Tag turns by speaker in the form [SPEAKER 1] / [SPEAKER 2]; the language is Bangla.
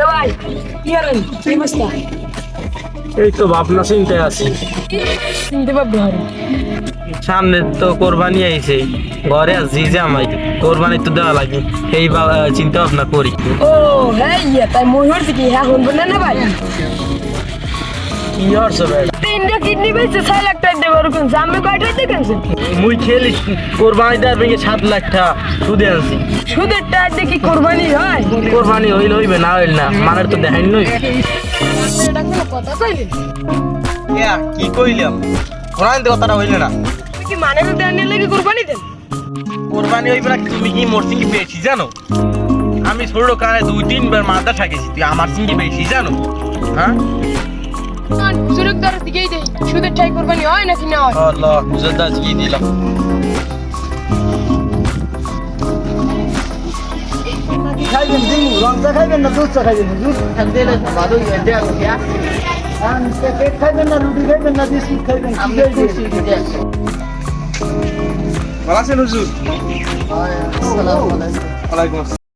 [SPEAKER 1] ভাই কি করেন? কি অবস্থা?
[SPEAKER 2] এই তো ভাবনা চিন্তায় আছি।
[SPEAKER 1] চিনতে পারবে
[SPEAKER 2] সামনে তো কোরবানি আইছে ঘরে আছি যে আমাই কোরবানি তো দেওয়া লাগে এই চিন্তা ভাবনা করি।
[SPEAKER 1] ও হ্যাঁ তাই মই হচ্ছে কি হ্যাঁ শুনবেন না ভাই?
[SPEAKER 2] কি হচ্ছে বেটা
[SPEAKER 1] তিনটা কিডনি বেচে ছয় লাখ টাকা দেবো ওরকম। আমি কয়টা দেখেছেন
[SPEAKER 2] মুই খেলি কোরবানি দেওয়ার ভেঙে সাত লাখ টাকা সুদে আনছি।
[SPEAKER 1] সুদের টাকা কি কোরবানি হয়?
[SPEAKER 2] কোরবানি হইলে হইবে না হইল না মানের তো দেখাই নই।
[SPEAKER 1] এটা কোনো কথা কইলেন
[SPEAKER 2] কি কইলাম? কোরআন কথাটা হইলে না।
[SPEAKER 1] কি মানে দেন লেগে কোরবানি দেন?
[SPEAKER 2] কোরবানি হইবে না তুমি কি মোর সিঙ্গি বেশি জানো? আমি ছোট কানে দুই তিনবার মাথা ঠাকেছি তুই আমার সিঙ্গি বেশি জানো? হ্যাঁ?
[SPEAKER 1] সুযোগ দ্বারা দিকেই দেই সুদের টাকা কোরবানি হয় নাকি না হয়
[SPEAKER 2] আল্লাহ দাস কি দিলাম
[SPEAKER 3] খাইবেন দিন রংটা খাইবেন না খাইবেন দুধ গিয়া আর কেক খাইবেন না রুটি খাইবেন না বিস্কুট খাইবেন আমরা খুশি
[SPEAKER 4] ভালো আছেন হুজুর